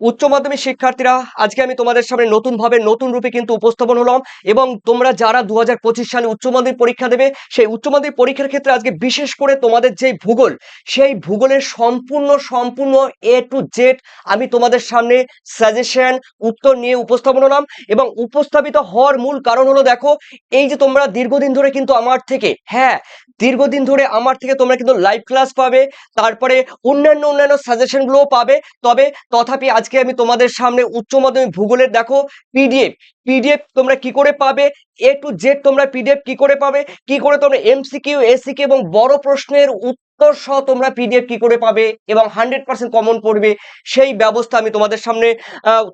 উচ্চ মাধ্যমিক শিক্ষার্থীরা, আজকে আমি তোমাদের সামনে নতুন ভাবে নতুন রূপে কিন্তু উপস্থাপন হলাম এবং তোমরা যারা দু হাজার পঁচিশ সালে উচ্চ মাধ্যমিক পরীক্ষা দেবে, সেই উচ্চ মাধ্যমিক পরীক্ষার ক্ষেত্রে আজকে বিশেষ করে তোমাদের যে ভূগোল, সেই ভূগোলের সম্পূর্ণ সম্পূর্ণ এ টু জেড আমি তোমাদের সামনে সাজেশন উত্তর নিয়ে উপস্থাপন হলাম এবং উপস্থাপিত হওয়ার মূল কারণ হলো দেখো, এই যে তোমরা দীর্ঘদিন ধরে কিন্তু আমার থেকে হ্যাঁ দীর্ঘদিন ধরে আমার থেকে তোমরা কিন্তু লাইভ ক্লাস পাবে, তারপরে অন্যান্য অন্যান্য সাজেশনগুলোও পাবে, তবে তথাপি আজকে আমি তোমাদের সামনে উচ্চ মাধ্যমিক ভূগোলের দেখো পিডিএফ পিডিএফ তোমরা কি করে পাবে? এ টু জেড তোমরা পিডিএফ কি করে পাবে? কি করে তোমরা এমসিকিউ এসিকিউ এবং বড় প্রশ্নের উত্তর সহ তোমরা পিডিএফ কি করে পাবে এবং হান্ড্রেড পার্সেন্ট কমন পড়বে, সেই ব্যবস্থা আমি তোমাদের সামনে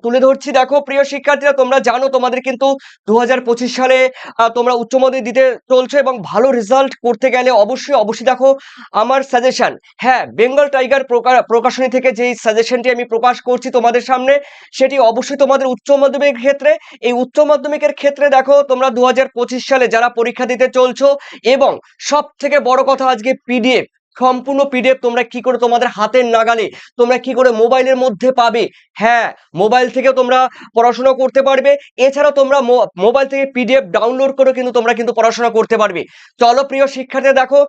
তুলে ধরছি। দেখো, প্রিয় শিক্ষার্থীরা, তোমরা জানো তোমাদের কিন্তু দু হাজার পঁচিশ সালে তোমরা উচ্চ মাধ্যমিক দিতে চলছো এবং ভালো রেজাল্ট করতে গেলে অবশ্যই অবশ্যই দেখো, আমার সাজেশন হ্যাঁ বেঙ্গল টাইগার প্রকা- প্রকাশনী থেকে যেই সাজেশনটি আমি প্রকাশ করছি তোমাদের সামনে, সেটি অবশ্যই তোমাদের উচ্চ মাধ্যমিকের ক্ষেত্রে। এই উচ্চ মাধ্যমিকের ক্ষেত্রে দেখো, তোমরা দু হাজার পঁচিশ সালে যারা পরীক্ষা দিতে চলছো এবং সব থেকে বড় কথা আজকে পিডিএফ সম্পূর্ণ পিডিএফ তোমরা কি করে তোমাদের হাতের নাগালে, তোমরা কি করে মোবাইলের মধ্যে পাবে? হ্যাঁ মোবাইল থেকে তোমরা পড়াশোনা করতে পারবে। এছাড়াও তোমরা মোবাইল থেকে পিডিএফ ডাউনলোড করে কিন্তু তোমরা কিন্তু পড়াশোনা করতে পারবে। চলো প্রিয় শিক্ষার্থী দেখো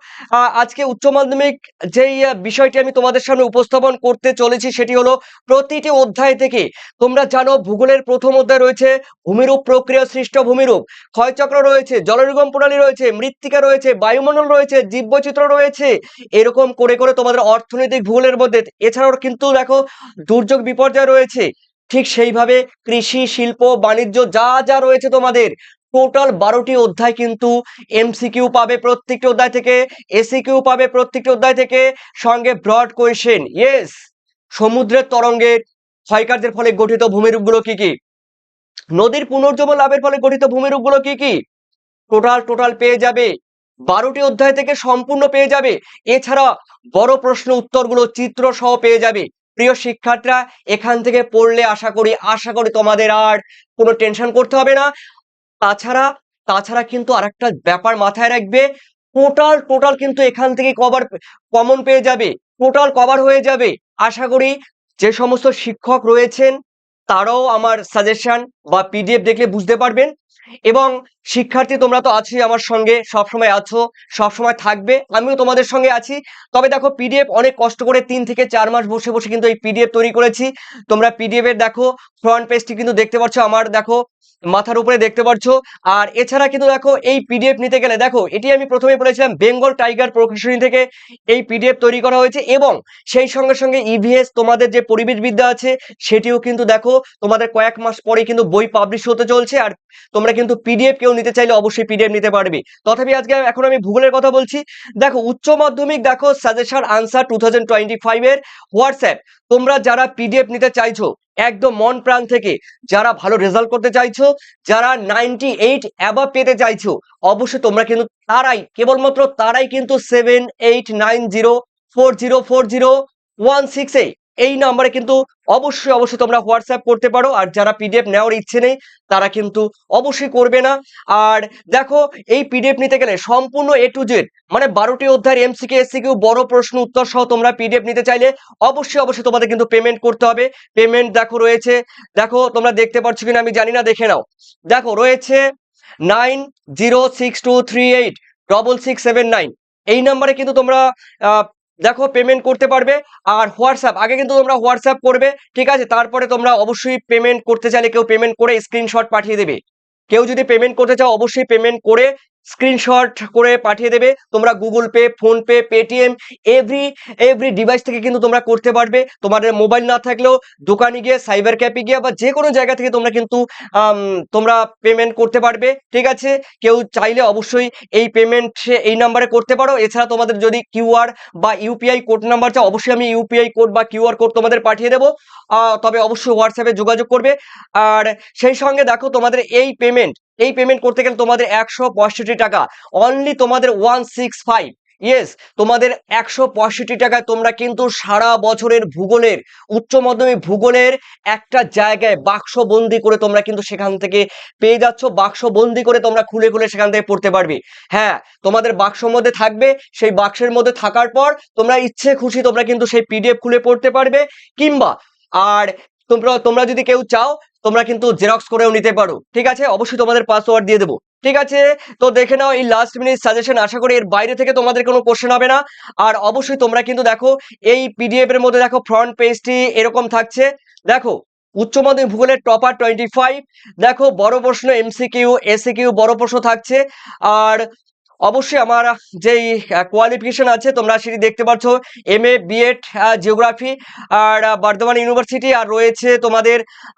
আজকে উচ্চ মাধ্যমিক যেই বিষয়টি আমি তোমাদের সামনে উপস্থাপন করতে চলেছি সেটি হলো প্রতিটি অধ্যায় থেকে তোমরা জানো ভূগোলের প্রথম অধ্যায় রয়েছে, ভূমিরূপ প্রক্রিয়া সৃষ্ট ভূমিরূপ, ক্ষয়চক্র রয়েছে জলনির্গম প্রণালী রয়েছে, মৃত্তিকা রয়েছে, বায়ুমণ্ডল রয়েছে, জীববৈচিত্র্য রয়েছে এরকম করে করে তোমাদের অর্থনৈতিক ভূগোলের মধ্যে, এছাড়াও কিন্তু দেখো দুর্যোগ বিপর্যয় রয়েছে। ঠিক সেইভাবে কৃষি, শিল্প, বাণিজ্য যা যা রয়েছে তোমাদের টোটাল বারোটি অধ্যায় কিন্তু এমসিকিউ পাবে প্রত্যেকটি অধ্যায় থেকে এসিকিউ পাবে প্রত্যেকটি অধ্যায় থেকে সঙ্গে ব্রড কোয়েশ্চেন ইয়েস সমুদ্রের তরঙ্গের ক্ষয়কার্যের ফলে গঠিত ভূমিরূপগুলো কি কি? নদীর পুনর্জন্ম লাভের ফলে গঠিত ভূমিরূপগুলো কি কি? টোটাল টোটাল পেয়ে যাবে। বারোটি অধ্যায় থেকে সম্পূর্ণ পেয়ে যাবে। এছাড়া বড় প্রশ্ন উত্তরগুলো চিত্র সহ পেয়ে যাবে। প্রিয় শিক্ষার্থীরা, এখান থেকে পড়লে আশা করি আশা করি তোমাদের আর কোনো টেনশন করতে হবে না। তাছাড়া তাছাড়া কিন্তু আরেকটা ব্যাপার মাথায় রাখবে টোটাল টোটাল কিন্তু এখান থেকে কভার কমন পেয়ে যাবে। টোটাল কভার হয়ে যাবে। আশা করি যে সমস্ত শিক্ষক রয়েছেন, তারাও আমার সাজেশন বা পিডিএফ দেখলে বুঝতে পারবেন। এবং শিক্ষার্থী, তোমরা তো আছোই আমার সঙ্গে, সবসময় আছো, সবসময় থাকবে, আমিও তোমাদের সঙ্গে আছি। তবে দেখো পিডিএফ অনেক কষ্ট করে তিন থেকে চার মাস বসে বসে কিন্তু এই পিডিএফ তৈরি করেছি। তোমরা পিডিএফ এর দেখো ফ্রন্ট পেজটি কিন্তু দেখতে পাচ্ছ আমার দেখো, মাথার উপরে দেখতে পাচ্ছ আর এছাড়া কিন্তু দেখো, এই পিডিএফ নিতে গেলে, দেখো, এটি আমি প্রথমে বলেছিলাম বেঙ্গল টাইগার প্রকাশনী থেকে এই পিডিএফ তৈরি করা হয়েছে এবং সেই সঙ্গে সঙ্গে ইভিএস তোমাদের যে পরিবেশ বিদ্যা আছে, সেটিও কিন্তু দেখো, তোমাদের কয়েক মাস পরে কিন্তু বই পাবলিশ হতে চলছে। আর তোমরা কিন্তু পিডিএফ কেউ নিতে চাইলে অবশ্যই পিডিএফ নিতে পারবে। তথাপি আজকে এখন আমি ভূগোলের কথা বলছি। দেখো, উচ্চ মাধ্যমিক দেখো, suggestion answer two thousand twenty five এর হোয়াটসঅ্যাপ। তোমরা যারা পিডিএফ নিতে চাইছো, একদম মন প্রাণ থেকে, যারা ভালো রেজাল্ট করতে চাইছো, যারা নাইনটি এইট অ্যাবাভ পেতে চাইছো, অবশ্যই তোমরা কিন্তু তারাই, কেবলমাত্র তারাই কিন্তু seven eight nine zero four zero four zero one six eight এই নাম্বারে কিন্তু অবশ্যই অবশ্যই তোমরা হোয়াটসঅ্যাপ করতে পারো। আর যারা পিডিএফ নেওয়ার ইচ্ছে নেই, তারা কিন্তু অবশ্যই করবে না। আর দেখো, এই পিডিএফ নিতে গেলে সম্পূর্ণ এ টু জেড মানে বারোটি অধ্যায়ের এমসিকে এসসিকিউ বড় প্রশ্ন, উত্তর সহ তোমরা পিডিএফ নিতে চাইলে অবশ্যই অবশ্যই তোমাদের কিন্তু পেমেন্ট করতে হবে। পেমেন্ট দেখো রয়েছে। দেখো, তোমরা দেখতে পাচ্ছ কিনা আমি জানি না, দেখে নাও। দেখো, রয়েছে nine zero six two three eight double six seven nine এই নাম্বারে কিন্তু তোমরা দেখো পেমেন্ট করতে পারবে। আর হোয়াটসঅ্যাপ আগে কিন্তু তোমরা হোয়াটসঅ্যাপ করবে, ঠিক আছে? তারপরে তোমরা অবশ্যই পেমেন্ট করতে চাইলে কেউ পেমেন্ট করে স্ক্রিনশট পাঠিয়ে দেবে। কেউ যদি পেমেন্ট করতে চাও, অবশ্যই পেমেন্ট করে স্ক্রিনশট করে পাঠিয়ে দেবে। তোমরা Google Pay PhonePe Paytm every every device থেকে কিন্তু তোমরা করতে পারবে। তোমাদের মোবাইল না থাকলেও দোকানে গিয়ে সাইবার ক্যাপে গিয়ে বা যে কোনো জায়গা থেকে তোমরা কিন্তু তোমরা পেমেন্ট করতে পারবে। ঠিক আছে? কেউ চাইলে অবশ্যই এই পেমেন্ট এই নাম্বারে করতে পারো। এছাড়া তোমাদের যদি কিউআর বা ইউপিআই কোড নাম্বার চাও, অবশ্যই আমি ইউপিআই কোড বা কিউআর কোড তোমাদের পাঠিয়ে দেবো। তবে অবশ্যই হোয়াটসঅ্যাপে যোগাযোগ করবে। আর সেই সঙ্গে দেখো তোমাদের এই পেমেন্ট এই পেমেন্ট করতে গেলে তোমাদের একশো পঁয়ষট্টি টাকা। অনলি তোমাদের ওয়ান সিক্স ফাইভ ইয়েস তোমাদের একশো পঁয়ষট্টি টাকায় তোমরা কিন্তু সারা বছরের ভূগোলের, উচ্চ মাধ্যমিক ভূগোলের একটা জায়গায় বাক্স বন্দি করে তোমরা কিন্তু সেখান থেকে পেয়ে যাচ্ছ। বাক্স বন্দি করে তোমরা খুলে খুলে সেখান থেকে পড়তে পারবে। হ্যাঁ তোমাদের বাক্সর মধ্যে থাকবে। সেই বাক্সের মধ্যে থাকার পর তোমরা ইচ্ছে খুশি তোমরা কিন্তু সেই পিডিএফ খুলে পড়তে পারবে। কিংবা, আর তোমরা তোমরা যদি কেউ চাও, তোমরা কিন্তু জেরক্স করেও নিতে পারো। ঠিক আছে? অবশ্যই তোমাদের পাসওয়ার্ড দিয়ে দেবো। ঠিক আছে? তো দেখে নাও, এই লাস্ট মিনিট সাজেশন আশা করি এর বাইরে থেকে তোমাদের কোনো কোশ্চেন হবে না। আর অবশ্যই তোমরা কিন্তু দেখো, এই পিডিএফ এর মধ্যে দেখো ফ্রন্ট পেজটি এরকম থাকছে। দেখো, উচ্চ মাধ্যমিক ভূগোলের টপার টোয়েন্টি ফাইভ দেখো, বড় প্রশ্ন এমসিকিউ এসিকিউ বড় প্রশ্ন থাকছে। আর অবশ্যই আমার যেই কোয়ালিফিকেশন আছে, তোমরা সেটি দেখতে পাচ্ছ। M A B Ed geography R Bardhaman university আর রয়েছে তোমাদের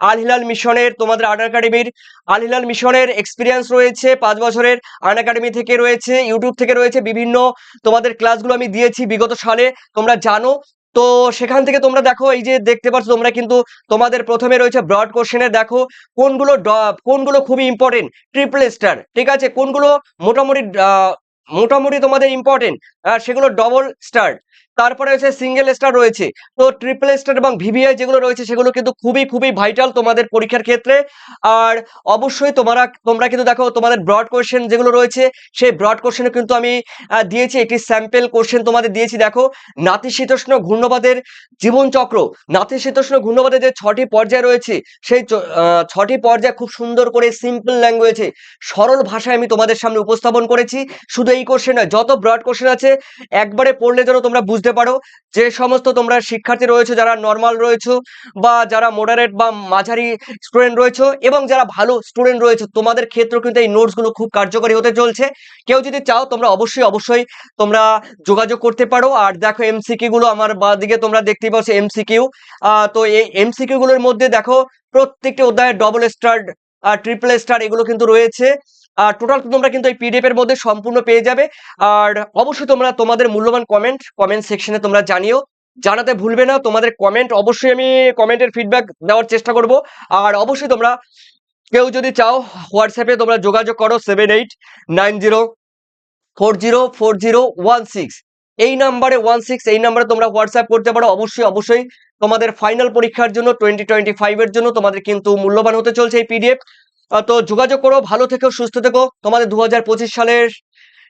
আল হিলাল মিশনের তোমাদের আর্ট একাডেমির আল হিলাল মিশনের এক্সপিরিয়েন্স রয়েছে পাঁচ বছরের। আর্ট একাডেমি থেকে রয়েছে ইউটিউব থেকে রয়েছে বিভিন্ন তোমাদের ক্লাসগুলো আমি দিয়েছি বিগত সালে। তোমরা জানো তো সেখান থেকে তোমরা দেখো, এই যে দেখতে পাচ্ছ তোমরা কিন্তু তোমাদের প্রথমে রয়েছে ব্রড কোশ্চেনে দেখো, কোনগুলো কোনগুলো খুবই ইম্পর্টেন্ট ট্রিপল স্টার ঠিক আছে? কোনগুলো মোটামুটি মোটামুটি তোমাদের ইম্পর্টেন্ট সেগুলো ডবল স্টার তারপরে হচ্ছে সিঙ্গেল স্টার রয়েছে। তো ট্রিপল স্টার এবং ভিভিআই যেগুলো রয়েছে সেগুলো কিন্তু খুবই খুবই ভাইটাল তোমাদের পরীক্ষার ক্ষেত্রে। আর অবশ্যই তোমরা তোমরা কিন্তু দেখো তোমাদের ব্রড কোশ্চেন যেগুলো রয়েছে, সেই ব্রড কোশ্চেনে কিন্তু আমি দিয়েছি একটি স্যাম্পেল কোশ্চেন তোমাদের দিয়েছি। দেখো নাতিশীতোষ্ণ ঘূর্ণবাদের জীবনচক্র। নাতিশীতোষ্ণ ঘূর্ণবাদের যে ছটি পর্যায় রয়েছে, সেই ছটি পর্যায় খুব সুন্দর করে সিম্পল ল্যাঙ্গুয়েজে সরল ভাষায় আমি তোমাদের সামনে উপস্থাপন করেছি। শুধু এই কোশ্চেন নয়, যত ব্রড কোশ্চেন আছে, একবারে পড়লে যেন তোমরা বুঝতে পারো যে সমস্ত তোমরা শিক্ষার্থী রয়েছে, যারা নর্মাল রয়েছে বা যারা মডারেট বা মাঝারি স্টুডেন্ট রয়েছে এবং যারা ভালো স্টুডেন্ট রয়েছে, তোমাদের ক্ষেত্রেও কিন্তু এই নোটসগুলো খুব কার্যকরী হতে চলছে। কেউ যদি চাও তোমরা অবশ্যই অবশ্যই তোমরা যোগাযোগ করতে পারো। আর দেখো এমসিকিউ গুলো আমার বা দিকে তোমরা দেখতে পাচ্ছ এমসিকিউ তো এই এমসিকিউ গুলোর মধ্যে দেখো প্রত্যেকটি অধ্যায়ে ডবল স্টার ট্রিপল স্টার এগুলো কিন্তু রয়েছে। টোটাল তোমরা কিন্তু এই পিডিএফ এর মধ্যে সম্পূর্ণ পেয়ে যাবে। আর অবশ্যই তোমরা তোমাদের মূল্যবান কমেন্ট কমেন্ট সেকশনে তোমরা জানিও। জানাতে ভুলবে না, তোমাদের কমেন্ট অবশ্যই আমি কমেন্টের ফিডব্যাক দেওয়ার চেষ্টা করব। আর অবশ্যই তোমরা কেউ যদি চাও হোয়াটসঅ্যাপে তোমরা যোগাযোগ করো seven eight nine zero four zero four zero one six এই নাম্বারে ওয়ান সিক্স এই নাম্বারে তোমরা হোয়াটসঅ্যাপ করতে পারো। অবশ্যই অবশ্যই তোমাদের ফাইনাল পরীক্ষার জন্য টোয়েন্টি টোয়েন্টি ফাইভের জন্য তোমাদের কিন্তু মূল্যবান হতে চলছে এই পিডিএফ তো যোগাযোগ করো, ভালো থেকো, সুস্থ থেকো। তোমাদের দু হাজার পঁচিশ সালের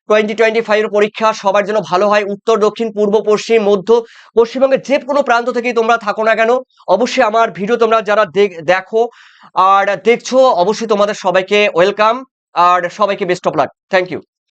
টোয়েন্টি টোয়েন্টি ফাইভের পরীক্ষা সবার জন্য ভালো হয়। উত্তর, দক্ষিণ, পূর্ব, পশ্চিম, মধ্য, পশ্চিমবঙ্গের যে কোনো প্রান্ত থেকেই তোমরা থাকো না কেন, অবশ্যই আমার ভিডিও তোমরা যারা দেখ- দেখো আর দেখছ, অবশ্যই তোমাদের সবাইকে ওয়েলকাম আর সবাইকে best of luck thank you